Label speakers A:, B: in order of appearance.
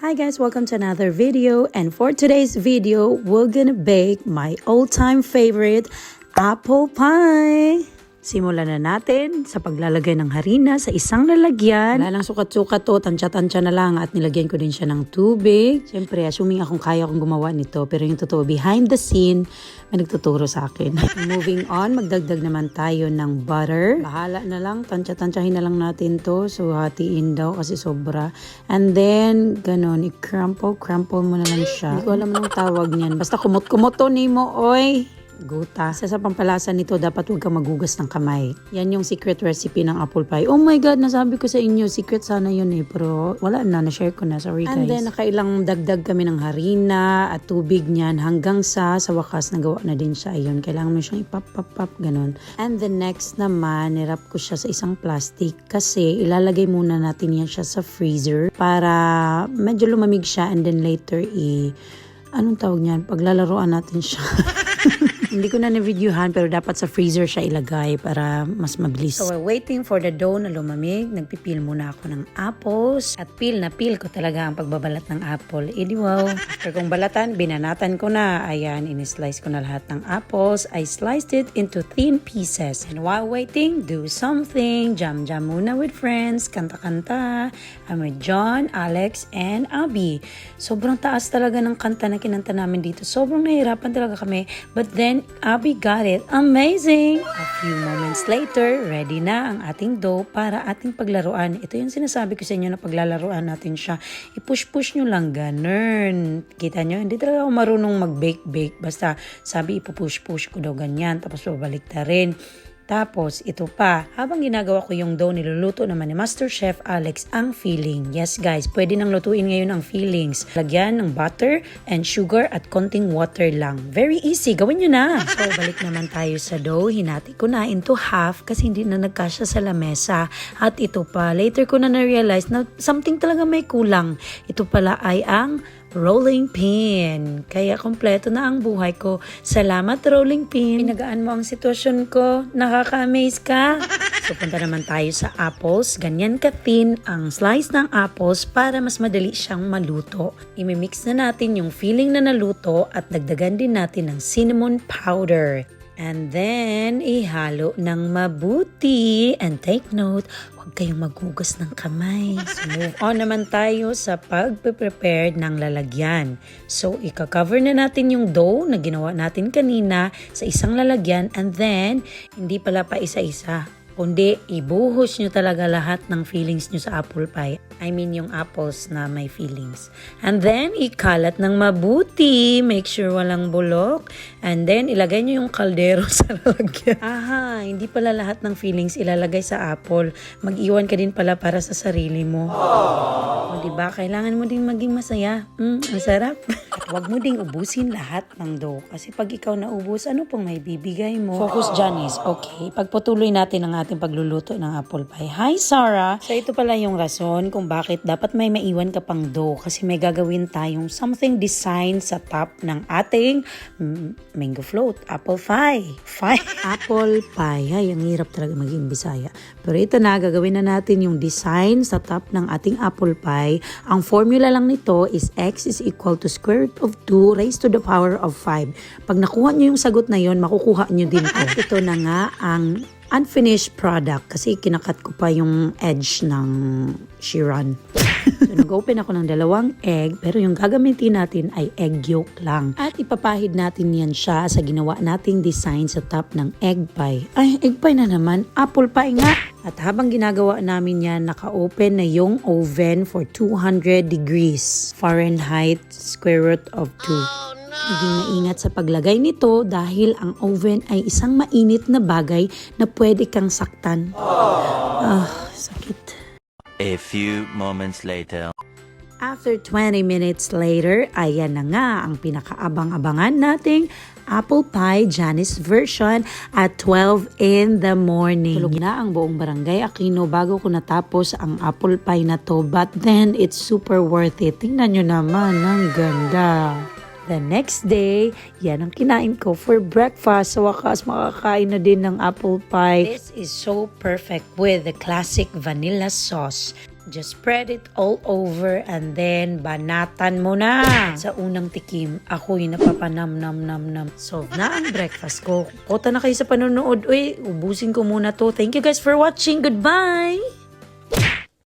A: Hi guys, welcome to another video and for today's video, we're gonna bake my all-time favorite apple pie. Simulan na natin sa paglalagay ng harina sa isang lalagyan. Wala lang sukat-sukat to, tansya-tansya na lang at nilagyan ko din siya ng tubig. Siyempre, assuming akong kaya akong gumawa nito, pero yung totoo, behind the scene, may nagtuturo sa akin. Moving on, magdagdag naman tayo ng butter. Bahala na lang, tansya-tansyahin na lang natin to. So, hatiin daw kasi sobra. And then, ganun, i-crumple, crumple mo na lang siya. Hindi ko alam anong tawag niyan. Basta kumot-kumot to ni oy. Guta. Sa sa pampalasa nito, dapat huwag kang magugas ng kamay. Yan yung secret recipe ng apple pie. Oh my God, nasabi ko sa inyo, secret sana yun eh. Pero wala na, na-share ko na. Sorry guys. And then, nakailang dagdag kami ng harina at tubig niyan hanggang sa, sa wakas, nagawa na din siya. Ayun, kailangan mo siyang ipap-pap-pap, ganun. And the next naman, nirap ko siya sa isang plastic kasi ilalagay muna natin yan siya sa freezer para medyo lumamig siya and then later i... Anong tawag niyan? Paglalaroan natin siya. Hindi ko na na-videohan pero dapat sa freezer siya ilagay para mas mabilis. So we're waiting for the dough na lumamig. Nagpipil muna ako ng apples. At peel na peel ko talaga ang pagbabalat ng apple. Eh di wow. After kong balatan, binanatan ko na. Ayan, in-slice ko na lahat ng apples. I sliced it into thin pieces. And while waiting, do something. Jam-jam muna with friends. Kanta-kanta. I'm with John, Alex, and Abby. Sobrang taas talaga ng kanta na kinanta namin dito. Sobrang nahirapan talaga kami. But then, Abby got it. Amazing! A few moments later, ready na ang ating dough para ating paglaruan. Ito yung sinasabi ko sa inyo na paglalaruan natin siya. I-push-push nyo lang ganun. Kita nyo? Hindi talaga ako marunong mag-bake-bake. Basta sabi ipupush-push ko daw ganyan. Tapos babalik ta rin. Tapos, ito pa, habang ginagawa ko yung dough, niluluto naman ni Master Chef Alex ang filling. Yes guys, pwede nang lutuin ngayon ang fillings. Lagyan ng butter and sugar at konting water lang. Very easy, gawin nyo na. So, balik naman tayo sa dough. Hinati ko na into half kasi hindi na nagkasya sa lamesa. At ito pa, later ko na na-realize na something talaga may kulang. Ito pala ay ang rolling pin. Kaya kompleto na ang buhay ko. Salamat, rolling pin. Pinagaan mo ang sitwasyon ko. Nakaka-amaze ka. So, punta naman tayo sa apples. Ganyan ka-thin ang slice ng apples para mas madali siyang maluto. Imimix na natin yung filling na naluto at dagdagan din natin ng cinnamon powder. And then, ihalo ng mabuti. And take note, huwag kayong magugas ng kamay. So, move on naman tayo sa pag-prepare ng lalagyan. So, ika-cover na natin yung dough na ginawa natin kanina sa isang lalagyan. And then, hindi pala pa isa-isa kundi ibuhos nyo talaga lahat ng feelings nyo sa apple pie. I mean yung apples na may feelings. And then, ikalat ng mabuti. Make sure walang bulok. And then, ilagay nyo yung kaldero sa lalagyan. Aha, hindi pala lahat ng feelings ilalagay sa apple. Mag-iwan ka din pala para sa sarili mo. O, diba? Kailangan mo ding maging masaya. Mm, ang sarap. At huwag mo ding ubusin lahat ng dough. Kasi pag ikaw naubos, ano pong may bibigay mo? Focus, Janice. Okay, pagpatuloy natin ang ating pagluluto ng apple pie. Hi, Sarah! So, ito pala yung rason kung bakit dapat may maiwan ka pang dough. Kasi may gagawin tayong something design sa top ng ating mango float. Apple pie. Pie. apple pie. Ay, ang hirap talaga maging bisaya. Pero ito na, gagawin na natin yung design sa top ng ating apple pie. Ang formula lang nito is x is equal to square root of 2 raised to the power of 5. Pag nakuha nyo yung sagot na yon, makukuha nyo din ito. At ito na nga ang unfinished product kasi kinakat ko pa yung edge ng Chiron. so, nag-open ako ng dalawang egg pero yung gagamitin natin ay egg yolk lang. At ipapahid natin yan siya sa ginawa nating design sa top ng egg pie. Ay, egg pie na naman. Apple pie nga. At habang ginagawa namin yan, naka-open na yung oven for 200 degrees Fahrenheit square root of 2. Maging maingat sa paglagay nito dahil ang oven ay isang mainit na bagay na pwede kang saktan. Ah, sakit.
B: A few moments later.
A: After 20 minutes later, ayan na nga ang pinakaabang-abangan nating apple pie Janice version at 12 in the morning. Tulog na ang buong barangay Aquino bago ko natapos ang apple pie na to but then it's super worth it. Tingnan nyo naman, ang ganda. The next day, yan ang kinain ko for breakfast. Sa wakas, makakain na din ng apple pie. This is so perfect with the classic vanilla sauce. Just spread it all over and then banatan mo na. Sa unang tikim, ako'y napapanam-nam-nam-nam. Solve na ang breakfast ko. Kota na kayo sa panonood. Uy, ubusin ko muna to. Thank you guys for watching. Goodbye!